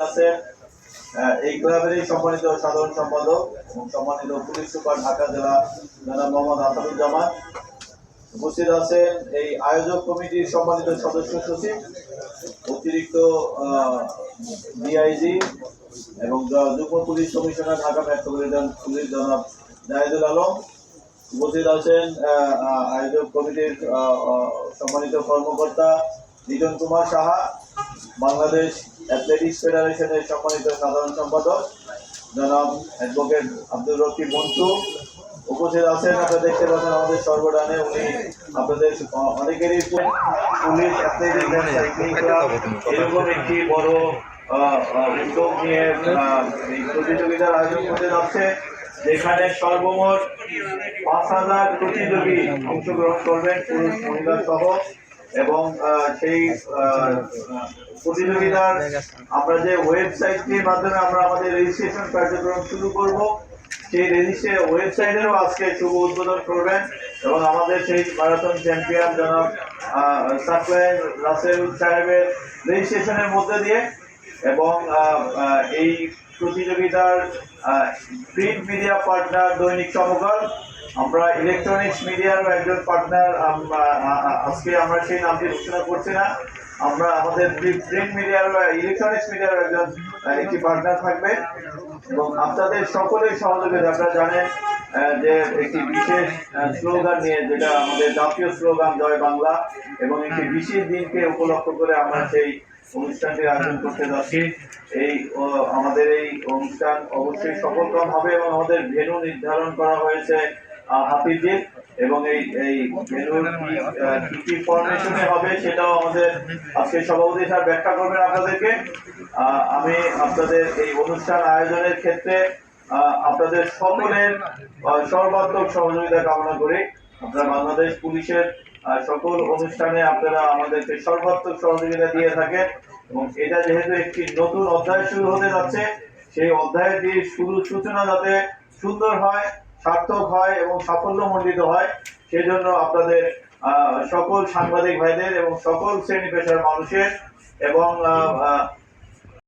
আছে। এই ক্লাবেরই সম্মানিত সাধারণ সম্পাদক এবং সম্মানিত পুলিশ সুপার ঢাকা জেলা জনাব মোহাম্মদ আসাদুজ্জামান উপস্থিত আছেন এই আয়োজক কমিটির সম্মানিত সদস্য সচিব, অতিরিক্ত ডিআইজি এবং যুগ্ম police commissioner Dhaka metropolitan police জনাব জাহিদুল আলম উপস্থিত আছেন। আয়োজক কমিটির সম্মানিত কর্মকর্তা লিটন কুমার সাহা, বাংলাদেশ অ্যাথলেটিক্স ফেডারেশনের সম্মানিত সাধারণ সম্পাদক জনাব অ্যাডভোকেট আব্দুর রকিব মন্টু উপস্থিত আছেন আপনারা দেখতে পাচ্ছেন আমাদের সর্বডানে উনি আপনাদের অনেকেরই পুলিশ ক্লাব এরকম একটি বড় উদ্যোগ নিয়ে প্রতিযোগিতার আয়োজন করতে যাচ্ছে যেখানে সর্বমোট পাঁচ হাজার প্রতিযোগী অংশগ্রহণ করবেন পুরুষ মহিলা সহ এবং সেই প্রতিযোগিতার আমরা যে ওয়েবসাইটটির মাধ্যমে আমরা আমাদের রেজিস্ট্রেশন কার্যক্রম শুরু করব সেই রেজিস্ট্রে ওয়েবসাইটেরও আজকে শুভ উদ্বোধন করবেন এবং আমাদের সেই ম্যারাথন চ্যাম্পিয়ন জনাব সাকলাইন রাসেল সাহেবের রেজিস্ট্রেশনের মধ্যে দিয়ে এবং এই প্রতিযোগিতার প্রিন্ট মিডিয়া পার্টনার দৈনিক সমকাল আমরা ইলেকট্রনিক্স মিডিয়ার একজন পার্টনার আজকে আমরা সেই নামটি ঘোষণা করছি না। আমরা আমাদের প্রিন্ট মিডিয়ার ইলেকট্রনিক্স মিডিয়ার একজন একটি পার্টনার থাকবে। এবং আপনাদের সকলের সহযোগিতা আপনারা জানেন যে একটি বিশেষ স্লোগান নিয়ে যেটা আমাদের জাতীয় স্লোগান জয় বাংলা এবং একটি বিশেষ দিনকে উপলক্ষ করে আমরা সেই অনুষ্ঠানটি আয়োজন করতে যাচ্ছি। এই আমাদের এই অনুষ্ঠান অবশ্যই সফলকাম হবে এবং আমাদের ভেন্যু নির্ধারণ করা হয়েছে আহ, হাফিজের এবং এই এই কি কি ফরমেশনে হবে সেটাও আমাদের আজকে সভাপতি স্যার ব্যাখ্যা করবেন আপনাদেরকে। আমি আপনাদের এই অনুষ্ঠান আয়োজনের ক্ষেত্রে আপনাদের সকলের সর্বাত্মক সহযোগিতা কামনা করি। আপনারা বাংলাদেশ পুলিশের সকল অনুষ্ঠানে আপনারা আমাদেরকে সর্বাত্মক সহযোগিতা দিয়ে থাকেন এবং এটা যেহেতু একটি নতুন অধ্যায় শুরু হতে যাচ্ছে সেই অধ্যায়ের দিয়ে শুরু সূচনা যাতে সুন্দর হয় সার্থক হয় এবং সাফল্য সাফল্যমণ্ডিত হয়। সেজন্য আপনাদের সকল সাংবাদিক ভাইদের এবং সকল শ্রেণি পেশার মানুষের এবং